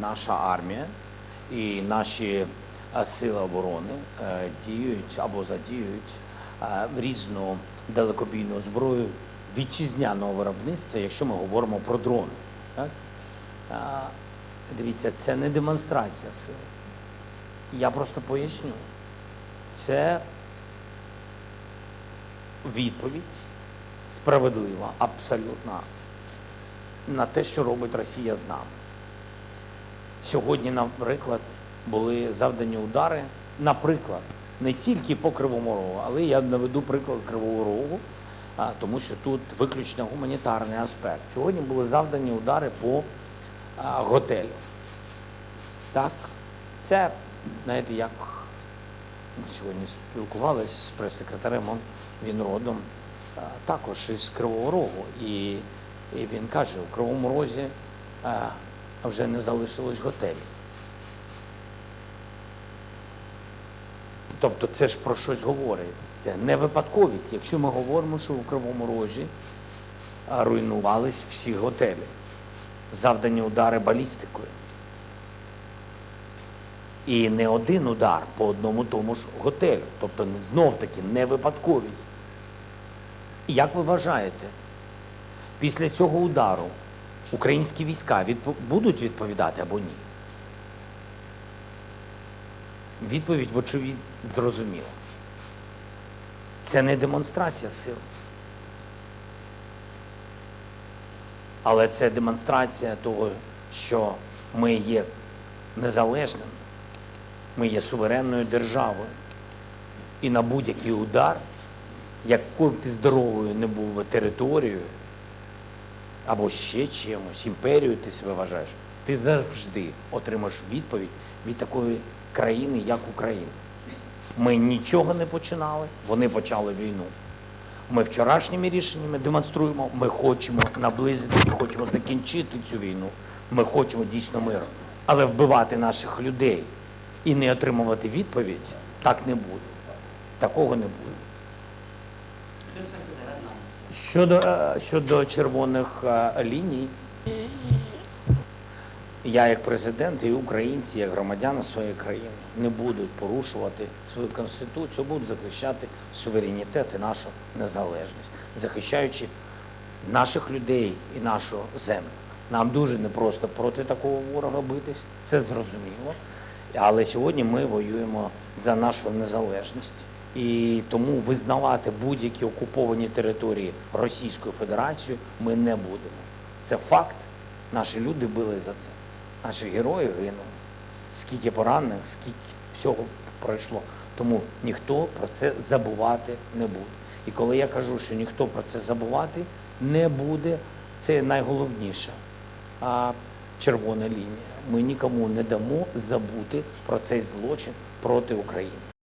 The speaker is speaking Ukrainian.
наша армія і наші сили оборони е, діють або задіють е, різну далекобійну зброю вітчизняного виробництва, якщо ми говоримо про дрони. Так? Дивіться, це не демонстрація сили. Я просто поясню. Це відповідь справедлива, абсолютно на те, що робить Росія з нами. Сьогодні, наприклад, були завдані удари, наприклад, не тільки по Кривому Рогу, але я наведу приклад Кривого Рогу, тому що тут виключно гуманітарний аспект. Сьогодні були завдані удари по готелю. Так, це, знаєте, як ми сьогодні спілкувалися з прес-секретарем, він родом також із Кривого Рогу. І, і він каже, у Кривому Розі а, вже не залишилось готелів. Тобто це ж про щось говорить. Це не випадковість. Якщо ми говоримо, що у Кривому Розі руйнувались всі готелі, завдані удари балістикою. І не один удар по одному тому ж готелю. Тобто знов-таки не випадковість. Як ви вважаєте, після цього удару українські війська відпо- будуть відповідати або ні? Відповідь, вочевидь, зрозуміла. Це не демонстрація сил. Але це демонстрація того, що ми є незалежними, ми є суверенною державою. І на будь-який удар, якою б ти здоровою не був би територією, або ще чимось, імперією ти себе вважаєш, ти завжди отримаєш відповідь від такої країни, як Україна. Ми нічого не починали, вони почали війну. Ми вчорашніми рішеннями демонструємо, ми хочемо наблизити і хочемо закінчити цю війну. Ми хочемо дійсно миру. Але вбивати наших людей і не отримувати відповідь так не буде. Такого не буде. Щодо, е, щодо червоних е, ліній, я як президент і українці, як громадяни своєї країни не будуть порушувати свою конституцію, будуть захищати суверенітет і нашу незалежність, захищаючи наших людей і нашу землю. Нам дуже непросто проти такого ворога битись, це зрозуміло. Але сьогодні ми воюємо за нашу незалежність. І тому визнавати будь-які окуповані території Російською Федерацією ми не будемо. Це факт. Наші люди били за це. Наші герої гинули. Скільки поранених, скільки всього пройшло. Тому ніхто про це забувати не буде. І коли я кажу, що ніхто про це забувати не буде, це найголовніше. А червона лінія. Ми нікому не дамо забути про цей злочин проти України.